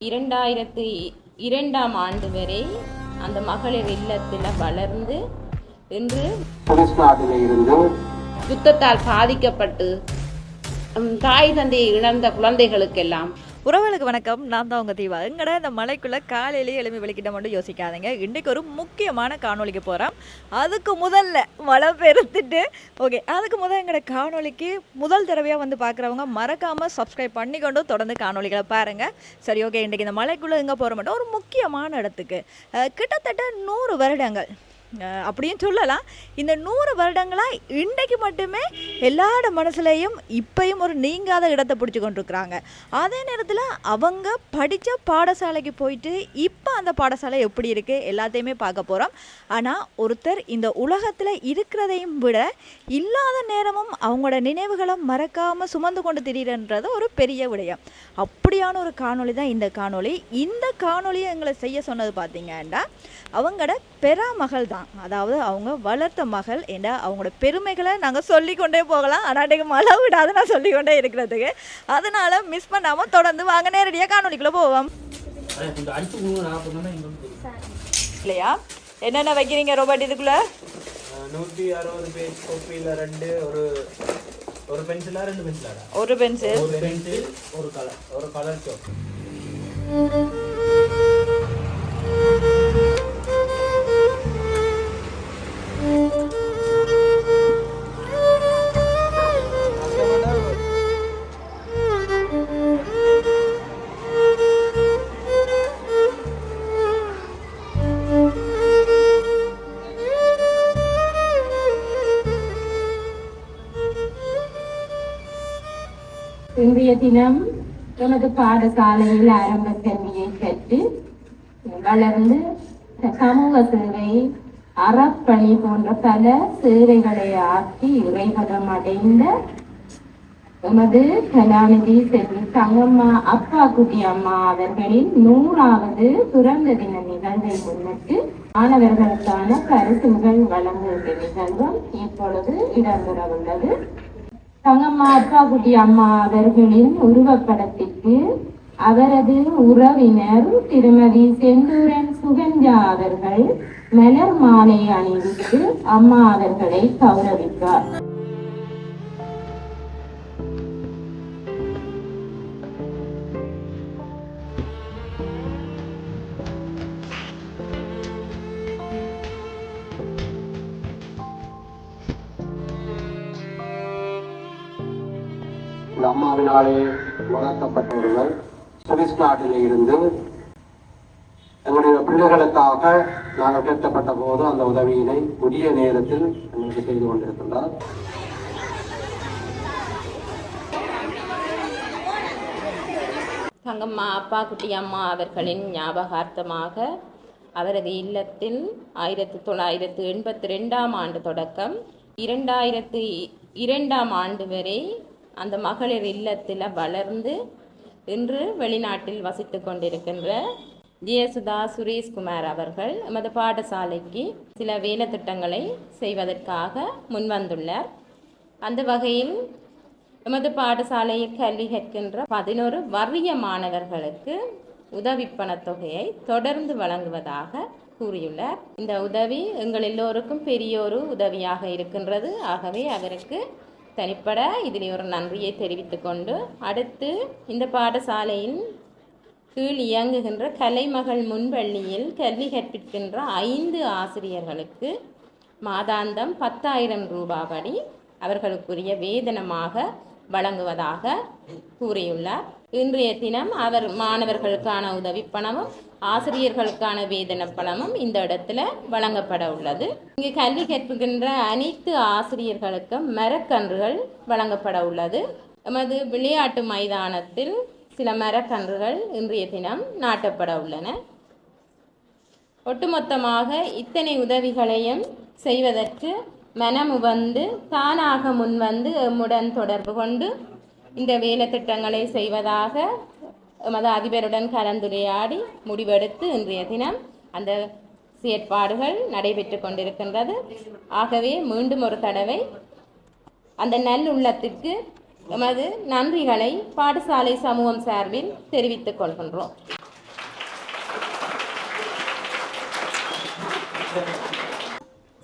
இரண்டாயிரத்தி இரண்டாம் ஆண்டு வரை அந்த மகளிர் இல்லத்தில் வளர்ந்து இன்று இருந்து யுத்தத்தால் பாதிக்கப்பட்டு தாய் தந்தையை இழந்த குழந்தைகளுக்கெல்லாம் உறவுகளுக்கு வணக்கம். நான் தான் உங்கள் தீவா எங்கடா இந்த மலைக்குள்ளே காலையிலேயே எழுப்பி வெளிக்கிட்ட மட்டும் யோசிக்காதீங்க. இன்றைக்கு ஒரு முக்கியமான காணொளிக்கு போகிறோம் அதுக்கு முதல்ல மழை பெருத்துட்டு ஓகே அதுக்கு முதல் எங்களோட காணொளிக்கு முதல் தடவையாக வந்து பார்க்குறவங்க மறக்காமல் சப்ஸ்கிரைப் பண்ணிக்கொண்டு தொடர்ந்து காணொளிகளை பாருங்கள் சரி ஓகே இன்றைக்கி இந்த மலைக்குள்ளே எங்கே போகிற மட்டும் ஒரு முக்கியமான இடத்துக்கு. கிட்டத்தட்ட நூறு வருடங்கள் அப்படின்னு அப்படியும் சொல்லலாம். இந்த நூறு வருடங்களாக இன்றைக்கு மட்டுமே எல்லாரோட மனசுலையும் இப்பயும் ஒரு நீங்காத இடத்தை பிடிச்சி கொண்டிருக்கிறாங்க. அதே நேரத்தில் அவங்க படித்த பாடசாலைக்கு போயிட்டு இப்போ அந்த பாடசாலை எப்படி இருக்குது எல்லாத்தையுமே பார்க்க போகிறோம் ஆனால் ஒருத்தர் இந்த உலகத்தில் இருக்கிறதையும் விட இல்லாத நேரமும் அவங்களோட நினைவுகளை மறக்காமல் சுமந்து கொண்டு திடீர்ன்றது ஒரு பெரிய விடயம். அப் அப்படியான ஒரு காணொளி தான் இந்த காணொளி. இந்த காணொளியை எங்களை செய்ய சொன்னது பார்த்தீங்கன்னா அவங்களோட பெறா மகள் தான். அதாவது அவங்க வளர்த்த மகள் என்ற அவங்களோட பெருமைகளை நாங்கள் சொல்லிக்கொண்டே போகலாம். அனாட்டுக்கு மழை விடாது நான் சொல்லிக்கொண்டே இருக்கிறதுக்கு. அதனால மிஸ் பண்ணாமல் தொடர்ந்து வாங்க நேரடியாக காணொளிக்குள்ளே போவோம். இல்லையா? என்னென்ன வைக்கிறீங்க ரோபோட் இதுக்குள்ளே? நூற்றி அறுபது பேஜ் கோப்பியில் ரெண்டு ஒரு ஒரு பென்சிலா ரெண்டு பென்சிலாடா? ஒரு பென்சில். ஒரு பென்சில் ஒரு கலர் ஒரு கலர் சோப் இன்றைய தினம் எமது பாடசாலையில் ஆரம்ப கல்வியை கற்று வளர்ந்து சமூக சேவை அறப்பணி போன்ற பல சேவைகளை ஆற்றி இறைவனம் அடைந்த எமது கலாநிதி செல்வி தங்கம்மா அப்பா குட்டி அம்மா அவர்களின் நூறாவது பிறந்த தின நிகழ்வை முன்னிட்டு மாணவர்களுக்கான பரிசுகள் வழங்குகின்ற நிகழ்வும் இப்பொழுது இடம்பெற உள்ளது தங்கம்மா அப்பாக்குட்டி அம்மா அவர்களின் உருவப்படத்திற்கு அவரது உறவினர் திருமதி செந்தூரன் சுகஞ்சா அவர்கள் மலர் மாலை அணிவித்து அம்மா அவர்களை கௌரவித்தார். இந்த அம்மாவினாலே வளர்க்கப்பட்ட ஒருவர் சுவிஸ் நாட்டிலே இருந்து எங்களுடைய பிள்ளைகளுக்காக நாங்கள் கேட்கப்பட்ட போது அந்த உதவியினை உரிய நேரத்தில் எங்களுக்கு செய்து கொண்டிருக்கின்றார். தங்கம்மா அப்பா குட்டியம்மா அவர்களின் ஞாபகார்த்தமாக அவரது இல்லத்தில் ஆயிரத்தி தொள்ளாயிரத்து எண்பத்தி ரெண்டாம் ஆண்டு தொடக்கம் இரண்டாயிரத்து இரண்டாம் ஆண்டு வரை அந்த மகளிர் இல்லத்தில் வளர்ந்து இன்று வெளிநாட்டில் வசித்து கொண்டிருக்கின்ற ஜெயசுதா சுரேஷ்குமார் அவர்கள் எமது பாடசாலைக்கு சில வேலை திட்டங்களை செய்வதற்காக முன்வந்துள்ளார். அந்த வகையில் எமது பாடசாலையில் கல்வி கற்கின்ற பதினோரு வறிய மாணவர்களுக்கு உதவி தொகையை தொடர்ந்து வழங்குவதாக கூறியுள்ளார். இந்த உதவி எங்கள் எல்லோருக்கும் பெரிய ஒரு உதவியாக இருக்கின்றது. ஆகவே அவருக்கு தனிப்பட இதில் ஒரு நன்றியை தெரிவித்துக்கொண்டு அடுத்து இந்த பாடசாலையின் கீழ் இயங்குகின்ற கலைமகள் முன்பள்ளியில் கல்வி கற்பிக்கின்ற ஐந்து ஆசிரியர்களுக்கு மாதாந்தம் பத்தாயிரம் ரூபாபடி அவர்களுக்குரிய வேதனமாக வழங்குவதாக கூறியுள்ளார். இன்றைய தினம் அவர் மாணவர்களுக்கான உதவி பணமும் ஆசிரியர்களுக்கான வேதன பணமும் இந்த இடத்துல வழங்கப்பட உள்ளது. இங்கு கல்வி கற்பிக்கின்ற அனைத்து ஆசிரியர்களுக்கும் மரக்கன்றுகள் வழங்கப்பட உள்ளது. எமது விளையாட்டு மைதானத்தில் சில மரக்கன்றுகள் இன்றைய தினம் நாட்டப்பட உள்ளன. ஒட்டுமொத்தமாக இத்தனை உதவிகளையும் செய்வதற்கு மனமுவந்து தானாக முன்வந்து எம்முடன் தொடர்பு கொண்டு இந்த வேலை திட்டங்களை செய்வதாக மத அதிபருடன் கலந்துரையாடி முடிவெடுத்து இன்றைய தினம் அந்த செயற்பாடுகள் நடைபெற்று கொண்டிருக்கின்றது. ஆகவே மீண்டும் ஒரு தடவை அந்த நல்லுள்ளத்திற்கு எமது நன்றிகளை பாடசாலை சமூகம் சார்பில் தெரிவித்துக் கொள்கின்றோம்.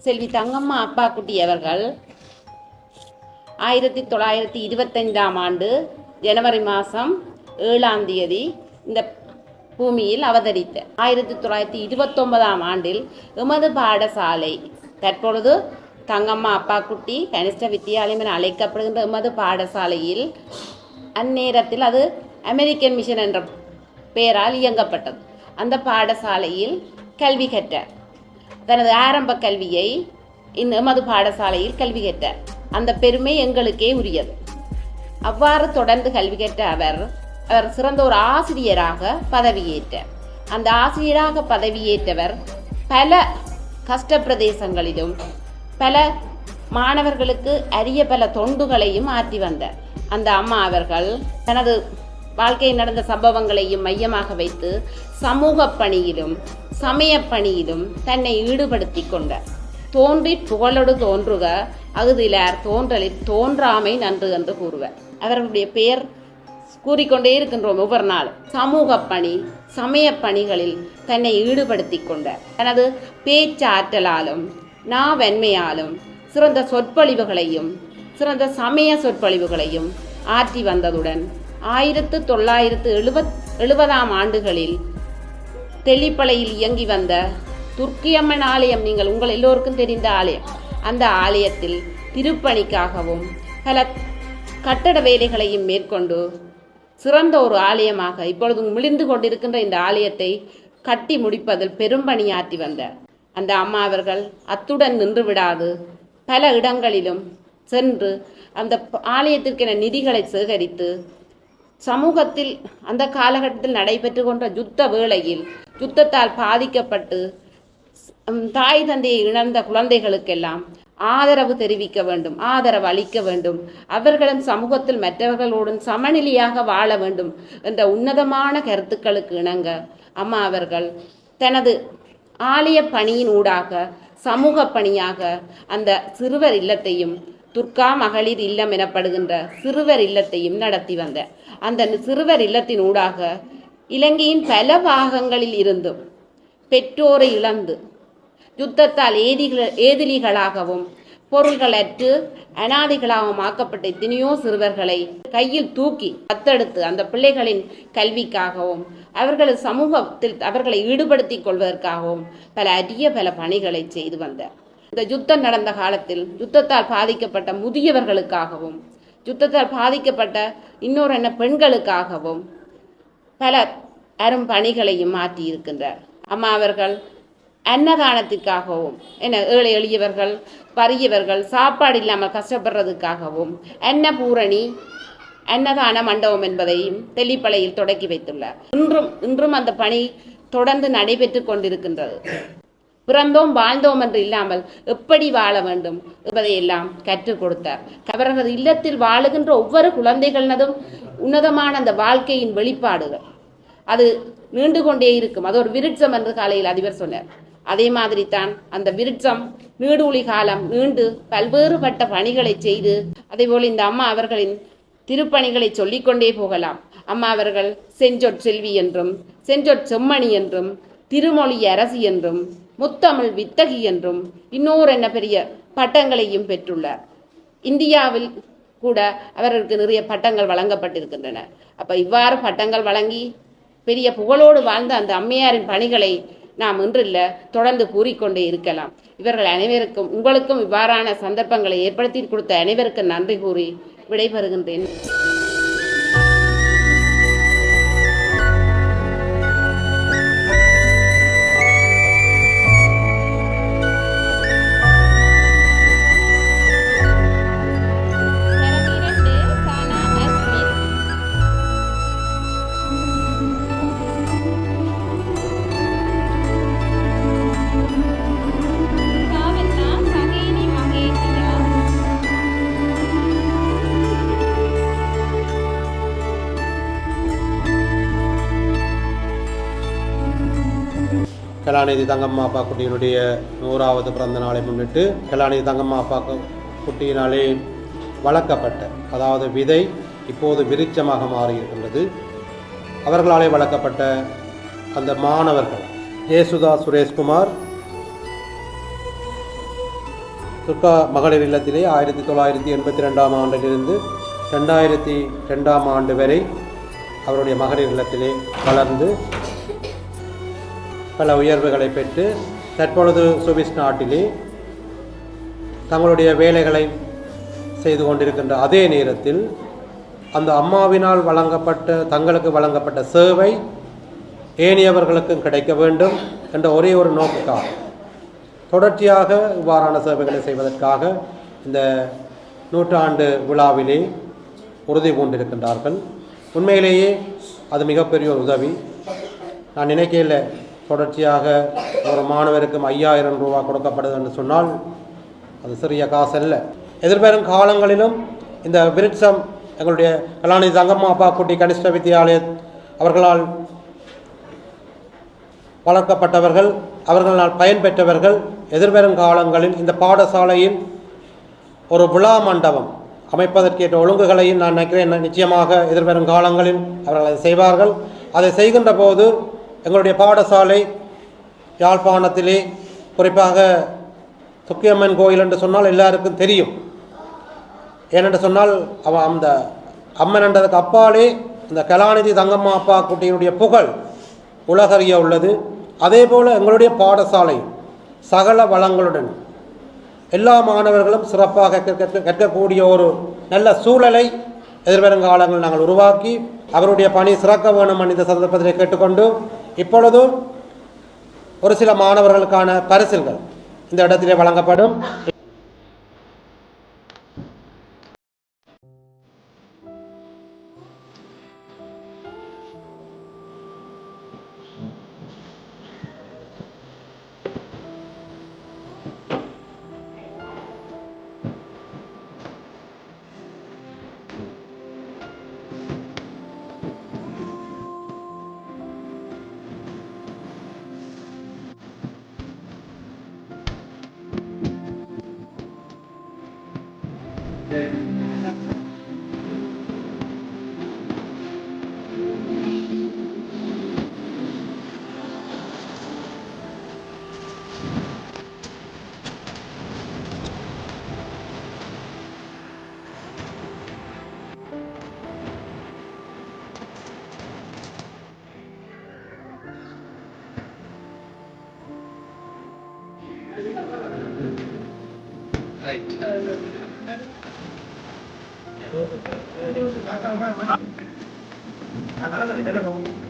செல்வி தங்கம்மா அப்பா குட்டி அவர்கள் ஆயிரத்தி தொள்ளாயிரத்தி இருபத்தைந்தாம் ஆண்டு ஜனவரி மாதம் ஏழாம் தேதி இந்த பூமியில் அவதரித்த ஆயிரத்தி தொள்ளாயிரத்தி இருபத்தொன்பதாம் ஆண்டில் எமது பாடசாலை தற்பொழுது தங்கம்மா அப்பா குட்டி கனிஷ்ட வித்தியாலயம் என அழைக்கப்படுகின்ற எமது பாடசாலையில் அந்நேரத்தில் அது அமெரிக்கன் மிஷன் என்ற பெயரால் இயங்கப்பட்டது. அந்த பாடசாலையில் கல்வி கற்றார் தனது ஆரம்ப கல்வியை இந்த எமது பாடசாலையில் கல்வி கற்றார் அந்த பெருமை எங்களுக்கே உரியது. அவ்வாறு தொடர்ந்து கல்வி கற்ற அவர் அவர் சிறந்த ஒரு ஆசிரியராக பதவியேற்றார். அந்த ஆசிரியராக பதவியேற்றவர் பல கஷ்ட பிரதேசங்களிலும் பல மாணவர்களுக்கு அரிய பல தொண்டுகளையும் ஆற்றி வந்தார். அந்த அம்மா அவர்கள் தனது வாழ்க்கையில் நடந்த சம்பவங்களையும் மையமாக வைத்து சமூக பணியிலும் சமய பணியிலும் தன்னை ஈடுபடுத்தி கொண்டார். தோன்றி புகழொடு தோன்றுக அகுதிலார் தோன்றலில் தோன்றாமை நன்று என்று கூறுவர். அவர்களுடைய பெயர் கூறிக்கொண்டே இருக்கின்றோம் ஒவ்வொரு நாளும். சமூக பணி சமய பணிகளில் தன்னை ஈடுபடுத்தி கொண்டார். தனது பேச்சாற்றலாலும் நாவன்மையாலும் சிறந்த சொற்பொழிவுகளையும் சிறந்த சமய சொற்பொழிவுகளையும் ஆற்றி வந்ததுடன் ஆயிரத்து தொள்ளாயிரத்து எழுபத் எழுபதாம் ஆண்டுகளில் தெல்லிப்பளையில் இயங்கி வந்த துர்க்கியம்மன் ஆலயம் நீங்கள் உங்கள் எல்லோருக்கும் தெரிந்த ஆலயம். அந்த ஆலயத்தில் திருப்பணிக்காகவும் பல கட்டட வேலைகளையும் மேற்கொண்டு சிறந்த ஒரு ஆலயமாக இப்பொழுது மிளிர்ந்து கொண்டிருக்கின்ற இந்த ஆலயத்தை கட்டி முடிப்பதில் பெரும் பணியாற்றி வந்தார் அந்த அம்மா அவர்கள் அத்துடன் நின்று விடாது பல இடங்களிலும் சென்று அந்த ஆலயத்திற்கென நிதிகளை சேகரித்து சமூகத்தில் அந்த காலகட்டத்தில் நடைபெற்று கொண்ட யுத்த வேளையில் யுத்தத்தால் பாதிக்கப்பட்டு தாய் தந்தையை இழந்த குழந்தைகளுக்கெல்லாம் ஆதரவு தெரிவிக்க வேண்டும் ஆதரவு அளிக்க வேண்டும். அவர்களும் சமூகத்தில் மற்றவர்களோடும் சமநிலையாக வாழ வேண்டும் என்ற உன்னதமான கருத்துக்களுக்கு இணங்க அம்மா அவர்கள் தனது ஆலய பணியின் ஊடாக சமூக பணியாக அந்த சிறுவர் இல்லத்தையும் துர்கா மகளிர் இல்லம் எனப்படுகின்ற சிறுவர் இல்லத்தையும் நடத்தி வந்த. அந்த சிறுவர் இல்லத்தின் ஊடாக இலங்கையின் பல பாகங்களில் இருந்தும் பெற்றோரை இழந்து யுத்தத்தால் ஏதிகள் ஏதிலிகளாகவும் பொருள்களற்று அனாதைகளாகவும் ஆக்கப்பட்ட எத்தனையோ சிறுவர்களை கையில் தூக்கி தத்தெடுத்து அந்த பிள்ளைகளின் கல்விக்காகவும் அவர்கள் சமூகத்தில் அவர்களை ஈடுபடுத்திக் கொள்வதற்காகவும் பல அரிய பல பணிகளை செய்து வந்தார். இந்த யுத்தம் நடந்த காலத்தில் யுத்தத்தால் பாதிக்கப்பட்ட முதியவர்களுக்காகவும் யுத்தத்தால் பாதிக்கப்பட்ட இன்னொரு என்ன பெண்களுக்காகவும் பல அரும் பணிகளையும் மாற்றி இருக்கின்றார் அம்மா அவர்கள் அன்னதானத்திற்காகவும் என்ன ஏழை எளியவர்கள் பரியவர்கள் சாப்பாடு இல்லாமல் கஷ்டப்படுறதுக்காகவும் அன்னபூரணி அன்னதான மண்டபம் என்பதையும் தெல்லிப்பளையில் தொடக்கி வைத்துள்ளார். இன்றும் இன்றும் அந்த பணி தொடர்ந்து நடைபெற்று கொண்டிருக்கின்றது. பிறந்தோம் வாழ்ந்தோம் என்று இல்லாமல் எப்படி வாழ வேண்டும் என்பதையெல்லாம் கற்றுக் கொடுத்தார். அவரது இல்லத்தில் வாழுகின்ற ஒவ்வொரு குழந்தைகளினதும் உன்னதமான அந்த வாழ்க்கையின் வெளிப்பாடுகள். அது நீண்டு கொண்டே இருக்கும். அது ஒரு விருட்சம் என்று காலையில் அதிபர் சொன்னார். அதே மாதிரி தான் அந்த விருட்சம் நீடூழி காலம் நீண்டு பல்வேறுபட்ட பணிகளை செய்து அதேபோல் இந்த அம்மா அவர்களின் திருப்பணிகளை சொல்லிக்கொண்டே போகலாம். அம்மா அவர்கள் செஞ்சொற் செல்வி என்றும் செஞ்சொற் செம்மணி என்றும் திருமொழி அரசி என்றும் முத்தமிழ் வித்தகி என்றும் இன்னொரு என்ன பெரிய பட்டங்களையும் பெற்றுள்ளார். இந்தியாவில் கூட அவர்களுக்கு நிறைய பட்டங்கள் வழங்கப்பட்டிருக்கின்றன. அப்ப இவ்வாறு பட்டங்கள் வழங்கி பெரிய புகழோடு வாழ்ந்த அந்த அம்மையாரின் பணிகளை நாம் இன்றில்ல தொடர்ந்து கூறிக்கொண்டே இருக்கலாம். இவர்கள் அனைவருக்கும் உங்களுக்கும் இவ்வாறான சந்தர்ப்பங்களை ஏற்படுத்தி கொடுத்த அனைவருக்கும் நன்றி கூறி விடைபெறுகின்றேன். கலாநிதி தங்கம்மா அப்பா குட்டியினுடைய நூறாவது பிறந்த நாளை முன்னிட்டு கலாநிதி தங்கம்மா அப்பா குட்டியினாலே வளர்க்கப்பட்ட அதாவது விதை இப்போது விருட்சமாக மாறியிருக்கின்றது. அவர்களாலே வளர்க்கப்பட்ட அந்த மாணவர்கள் ஏசுதா சுரேஷ்குமார் துர்கா மகளிர் இல்லத்திலே ஆயிரத்தி தொள்ளாயிரத்தி எண்பத்தி ரெண்டாம் ஆண்டிலிருந்து ரெண்டாயிரத்தி ரெண்டாம் ஆண்டு வரை அவருடைய மகளிர் இல்லத்திலே வளர்ந்து பல உயர்வுகளை பெற்று தற்பொழுது சுவிஸ் நாட்டிலே தங்களுடைய வேலைகளை செய்து கொண்டிருக்கின்ற அதே நேரத்தில் அந்த அம்மாவினால் வழங்கப்பட்ட தங்களுக்கு வழங்கப்பட்ட சேவை ஏனையவர்களுக்கும் கிடைக்க வேண்டும் என்ற ஒரே ஒரு நோக்குக்காக தொடர்ச்சியாக இவ்வாறான சேவைகளை செய்வதற்காக இந்த நூற்றாண்டு விழாவிலே உறுதி பூண்டிருக்கின்றார்கள். உண்மையிலேயே அது மிகப்பெரிய ஒரு உதவி. நான் நினைக்கையில் தொடர்ச்சியாக ஒரு மாணவருக்கும் ஐயாயிரம் ரூபா கொடுக்கப்படுது என்று சொன்னால் அது சிறிய காசல்ல. எதிர்வரும் காலங்களிலும் இந்த விருட்சம் எங்களுடைய கலாநிதி தங்கம்மா அப்பா குட்டி கனிஷ்ட வித்தியாலய அவர்களால் வளர்க்கப்பட்டவர்கள் அவர்களால் பயன்பெற்றவர்கள் எதிர்வரும் காலங்களில் இந்த பாடசாலையில் ஒரு விழா மண்டபம் அமைப்பதற்கேற்ற ஒழுங்குகளையும் நான் நினைக்கிறேன். நிச்சயமாக எதிர்வரும் காலங்களில் அவர்கள் அதை செய்வார்கள். அதை செய்கின்ற போது எங்களுடைய பாடசாலை யாழ்ப்பாணத்திலே குறிப்பாக துக்கியம்மன் கோயில் என்று சொன்னால் எல்லாருக்கும் தெரியும். ஏனென்று சொன்னால் அவன் அந்த அம்மன் என்றதுக்கு அப்பாலே இந்த கலாநிதி தங்கம்மா அப்பா குட்டியினுடைய புகழ் உலகறிய உள்ளது. அதே போல் எங்களுடைய பாடசாலை சகல வளங்களுடன் எல்லா மாணவர்களும் சிறப்பாக கற்கக்கூடிய ஒரு நல்ல சூழலை எதிர்வரும் நாங்கள் உருவாக்கி அவருடைய பணி சிறக்க வேணும் என்ற இந்த சந்தர்ப்பத்தில் கேட்டுக்கொண்டு இப்பொழுது ஒரு சில மாணவர்களுக்கான பரிசில்கள் இந்த இடத்திலே வழங்கப்படும். Right. a